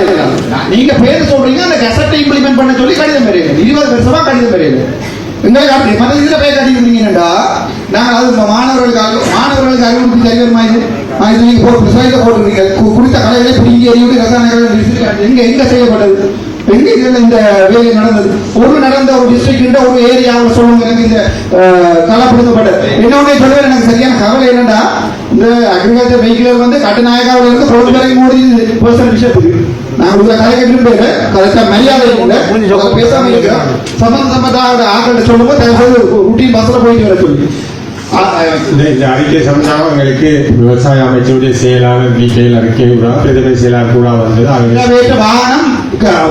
காட்டலாம் நீங்க பேர் சொல்றீங்க அந்த கெசட்டை இம்ப்ளிமெண்ட் பண்ண சொல்லி கடிதம் பெரியல இருபது வருஷமா கடிதம் பெரியல எங்களுக்கு அப்படி மற்ற இதுல பேர் கட்டிக்கிறீங்கன்னா நாங்கள் அது இப்ப மாணவர்களுக்காக மாணவர்களுக்கு அறிவுறுத்தி தருவமா இது ஆ, இது நீங்க போட்டு சைட்ல போட்டுருக்கீங்க. கு- குடித்த கலைகளை பிடிங்கி எறிவிட்டு ரசாயனங்கள் எங்க எங்க செய்யப்பட்டது? எங்க இதுல இந்த வேலை நடந்தது? ஒரு நடந்த ஒரு டிஸ்ட்ரிக்ட் ஒரு ஏரியாவில் சொல்லுங்க எனக்கு இந்த கலப்படுத்தப்பட்டது. இன்னொன்னே சொல்லுவேன் எனக்கு சரியான கவலை என்னன்னா இந்த அக்ரிகல்ச்சர் வெஹிக்கிள் வந்து கட்டுநாயகாவில இருந்து வரை மூடி பர்சனல் விஷயத்துக்கு நான் உங்களை கலைக்க விரும்புகிறேன். கரெக்டா மரியாதை இல்லை. பேசாம இருக்கிறோம். சம்பந்த சம்பந்த ஆட்கள் சொல்லும்போது தயவுசெய்து ரூட்டீன் பஸ்ல போயிட்டு வர சொல்லி. ஆ, ஆ, இந்த அறிக்கை சம்பந்தமாக எங்களுக்கு விவசாய அமைச்சருடைய செயலாளர் டிகேயில் அறிக்கை கூட பிரதம செயலாளர் கூட வந்தது.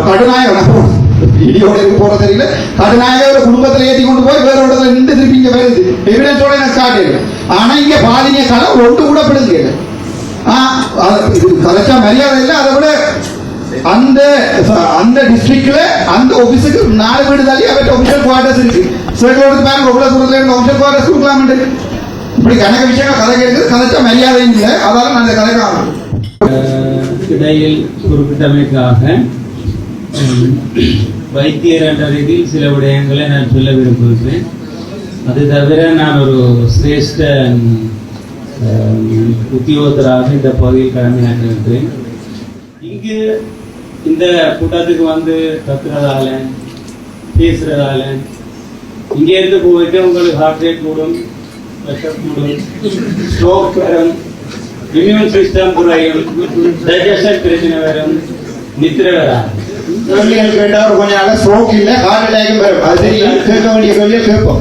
கடுநாயகம் இடியோட இருக்கு போற தெரியல. கடுநாயக குடும்பத்துல ஏற்றி கொண்டு போய் வேற இடத்துல நின்று திருப்பி இங்க வருது எவிடன்ஸோட எனக்கு காட்டிடு ஆனா இங்க பாதிங்க கலை ஒன்று கூட பிடுங்க ஆ இது கலைச்சா மரியாதை இல்லை அதை விட அந்த அந்த டிஸ்ட்ரிக்ட்ல அந்த ஆபீஸுக்கு நாலு வீடு தள்ளி அவர்கிட்ட ஒபிஷியல் குவார்டர்ஸ் இருக்கு. சிலர் பாருங்க எவ்வளவு தூரத்துல இருந்து ஒபிஷியல் குவார்டர்ஸ் கொடுக்கலாம்னு. இப்படி கணக்க விஷயங்கள் கதை கேட்குது கதைச்சா மரியாதை இல்லை. அதால நான் இந்த கதைக்காக இடையில் குறிப்பிட்டமைக்காக வைத்தியர் என்ற ரீதியில் சில விடயங்களை நான் சொல்ல விரும்புகிறேன். அது தவிர நான் ஒரு சிரேஷ்ட உத்தியோகத்தராக இந்த பகுதியில் கடமையாற்றுகின்றேன் இங்கு இந்த கூட்டத்துக்கு வந்து கத்துறதால பேசுறதால இங்கே இருந்து போயிட்டு உங்களுக்கு ஹார்ட் ரேட் கூடும் ப்ரெஷர் கூடும் ஸ்ட்ரோக் வரும் இம்யூன் சிஸ்டம் குறையும் டைஜஷன் பிரச்சனை வரும் நித்திர வராது. கேள்விகள் கொஞ்ச நாள் ஸ்ட்ரோக் இல்லை ஹார்ட் அட்டாக் வரும். அது கேட்க வேண்டிய கேள்வியை கேட்போம்.